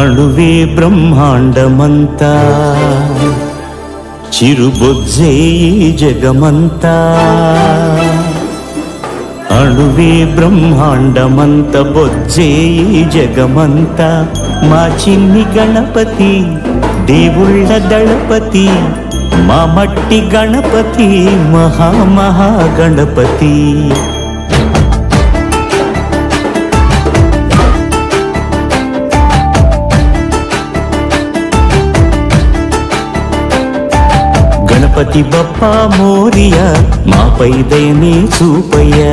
అణువే బ్రహ్మాండమంతా. చిరుబొజ్జే జగమంతా. అణువే బ్రహ్మాండమంత బొజ్జే జగమంతా. మా చిన్ని గణపతి దేవుళ్ళ దళపతి మా మట్టి గణపతి మహామహా గణపతి. గణపతి బప్ప మోరియా మాపై దయని చూపయ్యా.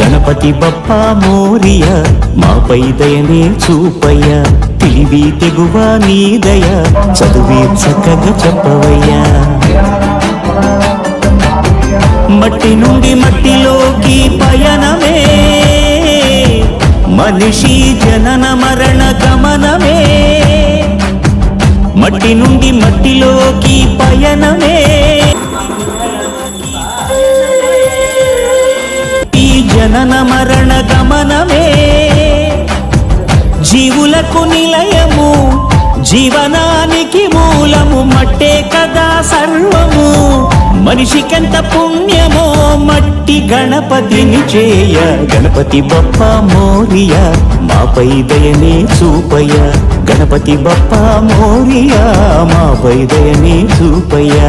గణపతి బప్ప మోరియా మాపై దయనే చూపయ్యా. తెలివి తెగువ నీ దయ చదువే చక్కగా చెప్పవయ్యా. మట్టి నుండి మట్టిలోకి పయనమే మనిషి జనన మరణ గమనమే. మట్టి నుండి మట్టిలోకి పయనమే. ఈ జనన మరణ గమనమే. జీవులకు నిలయము జీవనానికి మూలము మట్టే కదా సర్వము. మనిషికెంత పుణ్యమో మట్టి గణపతిని చేయ. గణపతి బప్ప మోరియా మాపై దయనే చూపయ్య గణపతి బప్ప మోరియా మాపై దయనే చూపయ్యా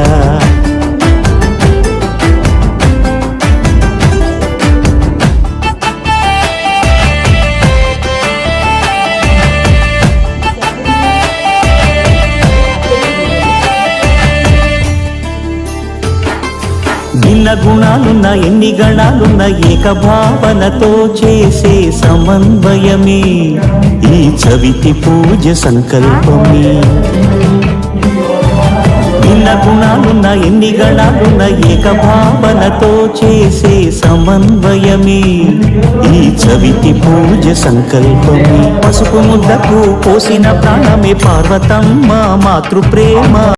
ఎన్న గుణాలున్న ఎన్ని గణాలున్న ఏక భావనతో చేసే సమన్వయమే. ఈ చవితి పూజ సంకల్పమే. భిన్న గుణాలున్న ఎన్ని గణాలున్న ఏక భావనతో చేసే సమన్వయమే. ఈ చవితి పూజ సంకల్పమే. పసుపు ముద్దకు పోసిన ప్రాణమే పార్వతమ్మ మాతృప్రేమ.